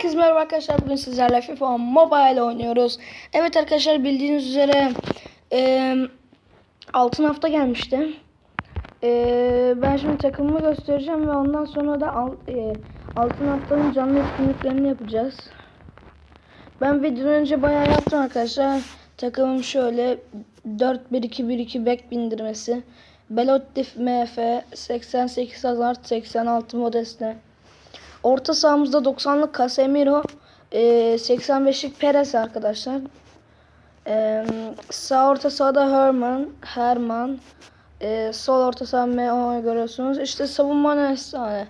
Herkese merhaba arkadaşlar. Bugün sizlerle FIFA Mobile oynuyoruz. Evet arkadaşlar bildiğiniz üzere e, altın hafta gelmişti. E, ben şimdi takımımı göstereceğim ve ondan sonra da al, e, altın haftanın canlı etkinliklerini yapacağız. Ben videodan önce bayağı yaptım arkadaşlar. Takımım şöyle 4-1-2-1-2 back bindirmesi. Belotti MF 88 Hazard 86 Modeste. Orta sahamızda 90'lık Casemiro, e, 85'lik Perez arkadaşlar. E, sağ orta sahada Herman, Herman. E, sol orta saha MO görüyorsunuz. İşte savunma ne efsane.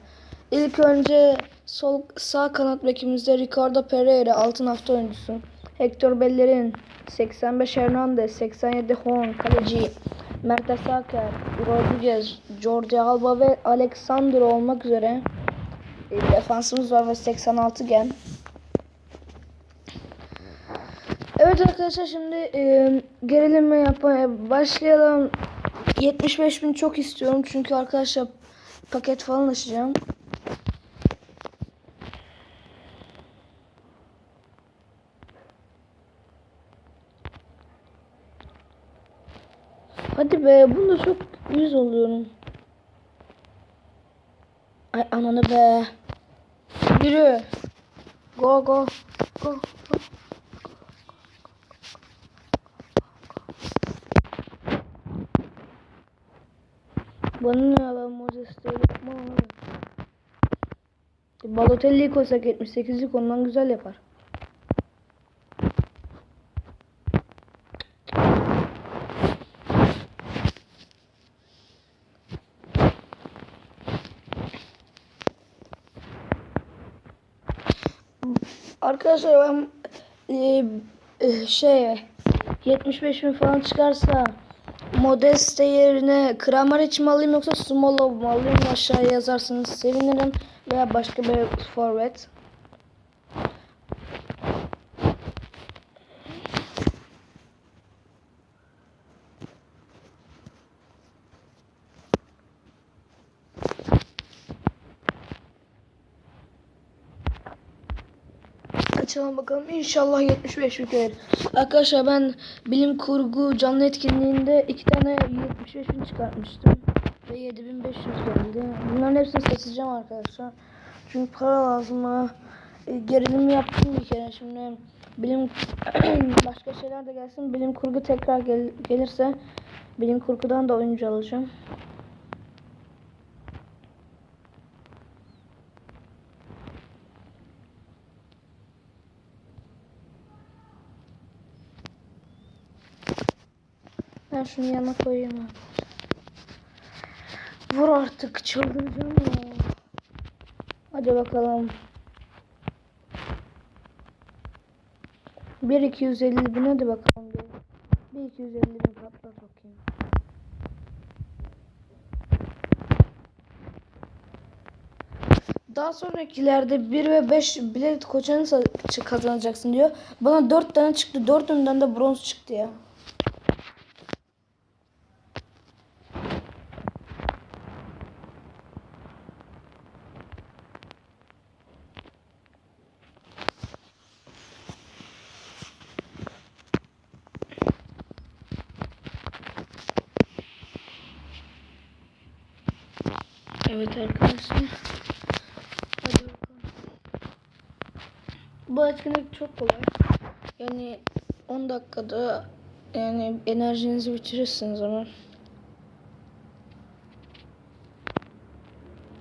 İlk önce sol sağ kanat bekimizde Ricardo Pereira altın hafta oyuncusu. Hector Bellerin 85 Hernandez, 87 Horn kaleci. Mertesaker, Rodriguez, Jordi Alba ve Alexander olmak üzere e, defansımız var ve 86 gen. Evet arkadaşlar şimdi e, gerilime yapmaya başlayalım. 75 bin çok istiyorum çünkü arkadaşlar paket falan açacağım. Hadi be bunda çok yüz oluyorum. Ay ananı be. Yürü. Go go. Go. go. Bana ne ya ben Mozes'te yapmam abi. Balotelli'yi koysak 78'lik ondan güzel yapar. Arkadaşlar ben e, e, şey 75 bin falan çıkarsa Modeste yerine Kramaric mi alayım yoksa Smolov mu alayım? Aşağıya yazarsanız sevinirim. Veya başka bir forvet. Açalım bakalım. İnşallah 75 bin gelir. Arkadaşlar ben bilim kurgu canlı etkinliğinde iki tane 75 bin çıkartmıştım. Ve 7500 geldi. Bunların hepsini satacağım arkadaşlar. Çünkü para lazım. ha. E, Gerilim yaptım bir kere. Şimdi bilim başka şeyler de gelsin. Bilim kurgu tekrar gel- gelirse bilim kurgudan da oyuncu alacağım. Ben şunu yana koyayım abi. Vur artık çıldıracağım ya. Hadi bakalım. 1 250 bin hadi bakalım bir. 1 250 bin patlat bakayım. Daha sonrakilerde 1 ve 5 bilet koçanı kazanacaksın diyor. Bana 4 tane çıktı. 4'ünden de bronz çıktı ya. Evet arkadaşlar. Hadi bakalım. Bu etkinlik çok kolay. Yani 10 dakikada yani enerjinizi bitirirsiniz ama.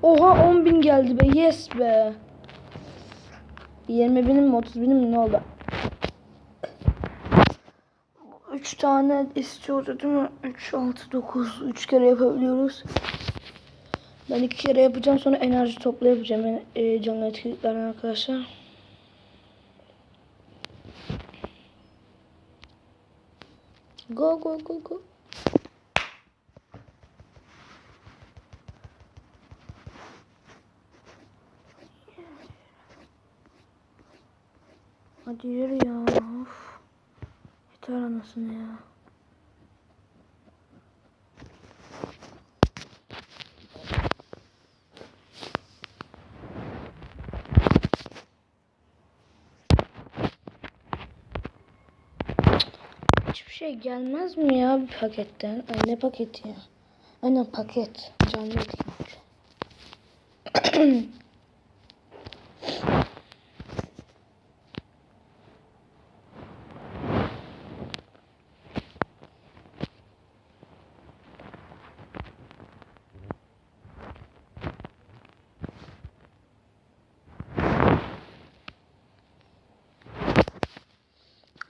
Oha 10 bin geldi be yes be. 20 binim mi 30 binim mi ne oldu? 3 tane istiyordu değil mi? 3, 6, 9. 3 kere yapabiliyoruz. Ben iki kere yapacağım sonra enerji topla yapacağım yani, e, canlı etkinliklerden arkadaşlar. Go go go go. Hadi yürü ya. Of. Yeter anasını ya. Şey gelmez mi ya bir paketten? Ay ne paketi ya? Aynen paket. Canlı etkinlik.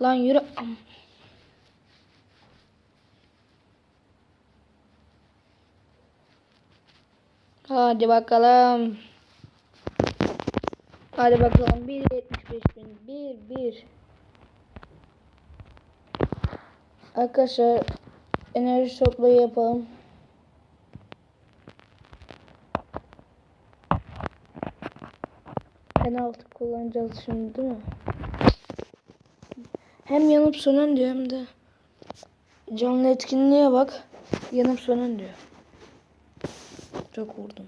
Lan yürü. Hadi bakalım. Hadi bakalım. 1.75 bin. 1 1. Arkadaşlar enerji toplayı yapalım. Penaltı kullanacağız şimdi değil mi? Hem yanıp sönen diyor hem de canlı etkinliğe bak. Yanıp sönen diyor. Çok vurdum.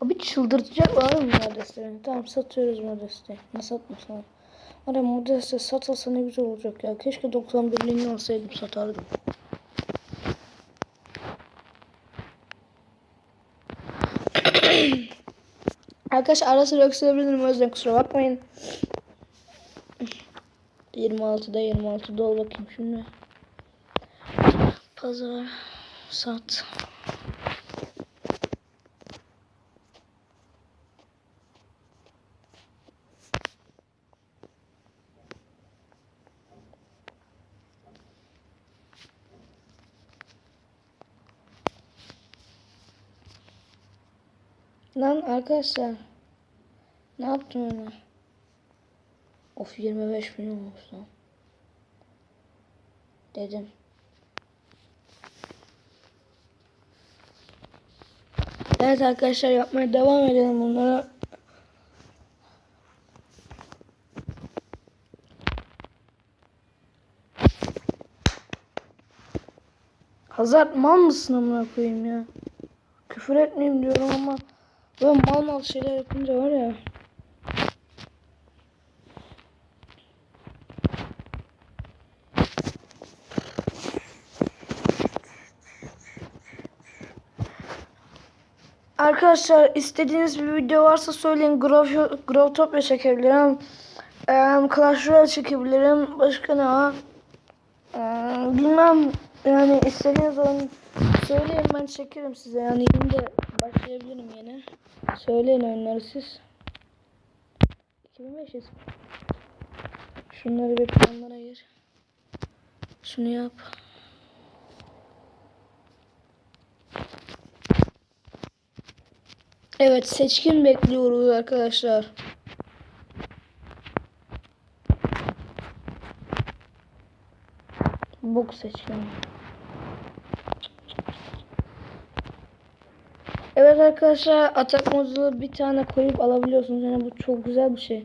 Abi çıldırtacaklar mı Modest'i? Tamam satıyoruz Modest'i. Ne satmasın? Ara Modest'i satılsa ne güzel olacak ya. Keşke 91'liğini alsaydım satardım. Arkadaşlar ara sıra öksürebilirim o yüzden kusura bakmayın. 26'da 26'da ol bakayım şimdi. Pazar sat. Lan arkadaşlar. Ne yaptım ona? Of 25 milyon olmuş lan. Dedim. Evet arkadaşlar yapmaya devam edelim bunlara. Hazar mal mısın amına koyayım ya? Küfür etmeyeyim diyorum ama böyle mal mal şeyler yapınca var ya. Arkadaşlar istediğiniz bir video varsa söyleyin. Grove, Grovetopia çekebilirim. Ee, Clash Royale çekebilirim. Başka ne var? Ee, bilmem. Yani istediğiniz oyun söyleyin ben çekerim size. Yani yine de başlayabilirim yine. Söyleyin oyunları siz. 2500. Şunları bir planlara gir. Şunu yap. Evet seçkin bekliyoruz arkadaşlar. Bok seçkin. Evet arkadaşlar atak modulu bir tane koyup alabiliyorsunuz. Yani bu çok güzel bir şey.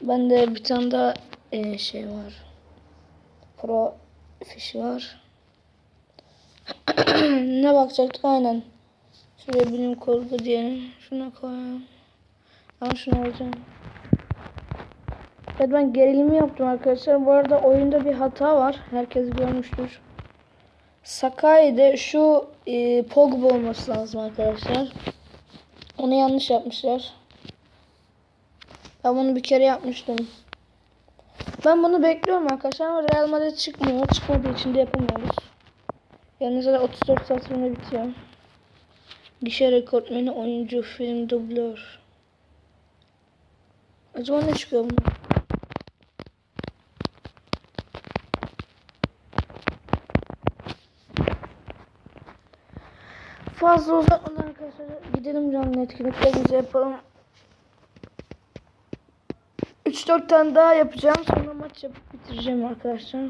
Bende bir tane daha e, şey var. Pro fişi var. ne bakacaktık aynen. Şuraya bilim kurgu diyelim. Şuna koyalım. Ama şunu alacağım. Evet ben gerilimi yaptım arkadaşlar. Bu arada oyunda bir hata var. Herkes görmüştür. Sakai'de şu e, Pogba olması lazım arkadaşlar. Onu yanlış yapmışlar. Ben bunu bir kere yapmıştım. Ben bunu bekliyorum arkadaşlar ama Real Madrid çıkmıyor. Çıkmadığı için de yapamıyoruz. Yani zaten 34 saat sonra bitiyor. Gişe rekortmeni oyuncu film dublör. Acaba ne çıkıyor bunun? Fazla uzatmadan arkadaşlar gidelim canlı etkinliklerimizi yapalım. 3-4 tane daha yapacağım. Sonra maç yapıp bitireceğim arkadaşlar.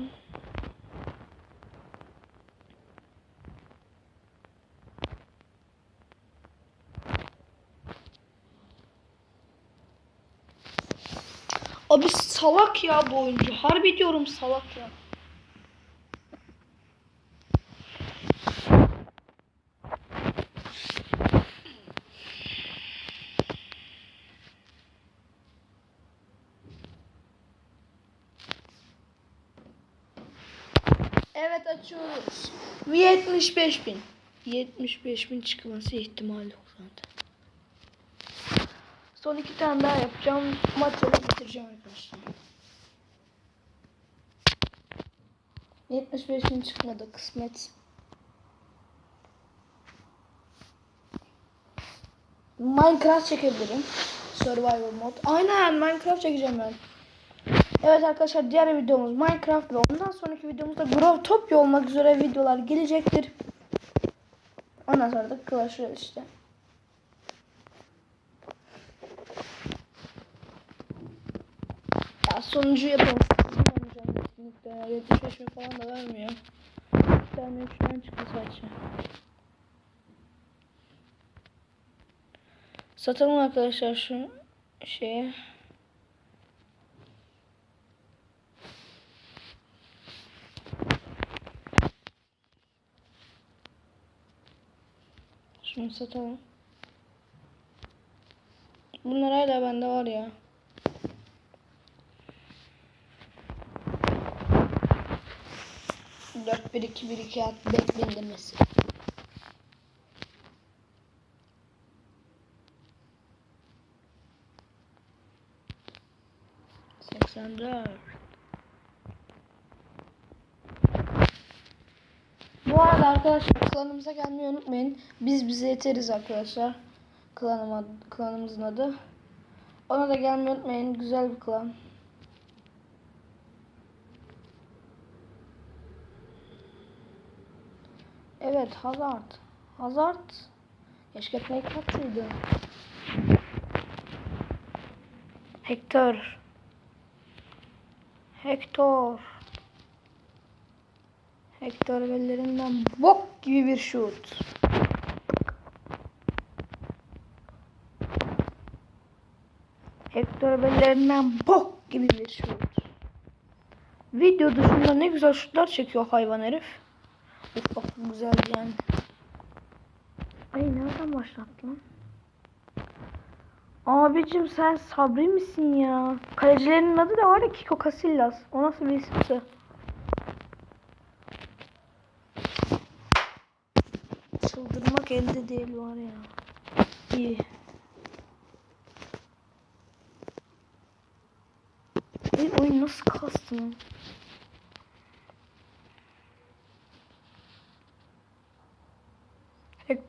Abi salak ya bu oyuncu. Harbi diyorum salak ya. Evet açıyoruz. 75 bin. 75 bin çıkması ihtimali yok zaten. Son iki tane daha yapacağım. Maçları bitireceğim arkadaşlar. 75 bin çıkmadı kısmet. Minecraft çekebilirim. Survival mod. Aynen Minecraft çekeceğim ben. Evet arkadaşlar diğer videomuz Minecraft ve ondan sonraki videomuzda Grow Topya olmak üzere videolar gelecektir. Ondan sonra da Clash Royale işte. Ya sonuncu yapalım. Ya. 75 bin falan da vermiyor. Bir tane 3 tane çıktı sadece. Satalım arkadaşlar şu şeye. Şunu satalım. Bunlar hala bende var ya. Dört bir iki bir iki at bekleyin demesi. Seksen dört. Bu arada arkadaşlar klanımıza gelmeyi unutmayın. Biz bize yeteriz arkadaşlar. Klanım adı, klanımızın adı. Ona da gelmeyi unutmayın. Güzel bir klan. Evet Hazard. Hazard. Keşke fake atsaydı. Hector. Hector. Hector ellerinden bok gibi bir şut. Hector ellerinden bok gibi bir şut. Video dışında ne güzel şutlar çekiyor hayvan herif. Uf bak güzel yani. Ay nereden başlattı lan? Abicim sen Sabri misin ya? Kalecilerin adı da var ya Kiko Casillas. O nasıl bir isimse? Çıldırmak elde değil var ya. İyi. Benim oyun nasıl kastı lan?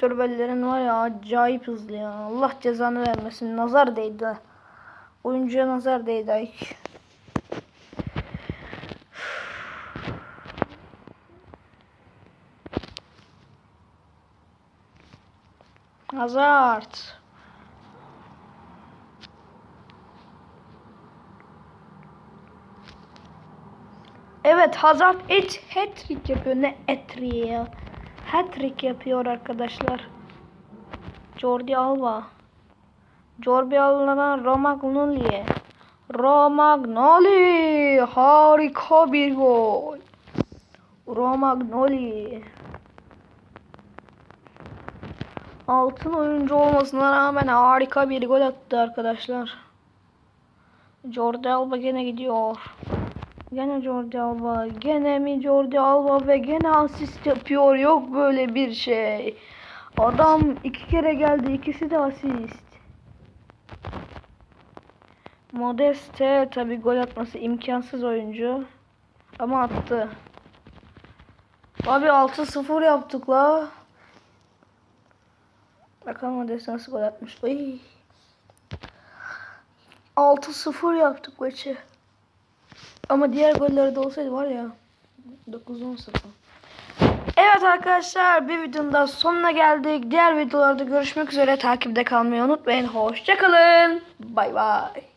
Bellerin var ya acayip hızlı ya. Allah cezanı vermesin. Nazar değdi. Oyuncuya nazar değdi ay. Hazard. Evet Hazard et hat-trick yapıyor. Ne hat-trick ya? Hat-trick yapıyor arkadaşlar. Jordi Alba. Jordi Alba'dan Romagnoli. Romagnoli. Harika bir gol. Romagnoli. Altın oyuncu olmasına rağmen harika bir gol attı arkadaşlar. Jordi Alba gene gidiyor. Gene Jordi Alba. Gene mi Jordi Alba ve gene asist yapıyor. Yok böyle bir şey. Adam iki kere geldi. ikisi de asist. Modeste tabi gol atması imkansız oyuncu. Ama attı. Abi 6-0 yaptık la. Bakalım Modeste nasıl gol atmış. Ay. 6-0 yaptık maçı. Ama diğer goller de olsaydı var ya 9-10 0. Evet arkadaşlar bir videonun daha sonuna geldik. Diğer videolarda görüşmek üzere. Takipte kalmayı unutmayın. Hoşçakalın. Bay bay.